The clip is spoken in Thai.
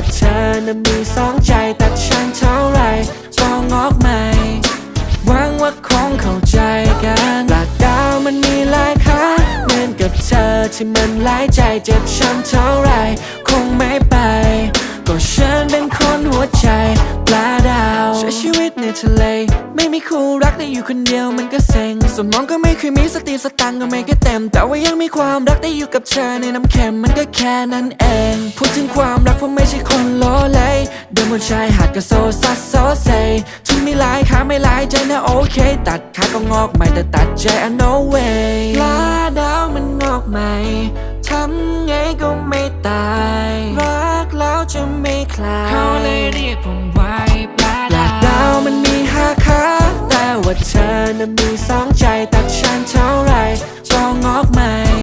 ว่าเธอนั้นมีสองใจแต่ฉันเท่าไรก็งอกใหม่หวังว่าคงเข้าใจกันหลักดาวมันมีหลายขาเหมือนกับเธอที่มันหลายใจเจ็บช้ำเท่าไรคงไม่ไป ก็ฉันเป็นคนหัวใจปลาดาว ใช้ชีวิตในทะเล ไม่มีคู่รักได้อยู่คนเดียวมันก็เซ็ง สมองก็ไม่เคยมีสติสตังค์ก็ไม่เคยเต็ม แต่ว่ายังมีความรักได้อยู่กับเธอในน้ำเค็มมันก็แค่นั้นเอง พูดถึงความรักผมไม่ใช่คนโลเลเดินบนชายหาดก็โซซัสโซเซถึงมีหลายขาไม่หลายใจนะโอเค ตัดขาก็งอกใหม่แต่ตัดใจอะ no way ปลาดาวมันงอกใหม่ทำไงก็ไม่ตาย รักแล้วจะไม่คลายเขาเลยเรียกผมว่าปลาปลาดาดาววมันมีห้าขาแต่ว่าเธอ นั้นมีสองใจตัดฉันเท่าไร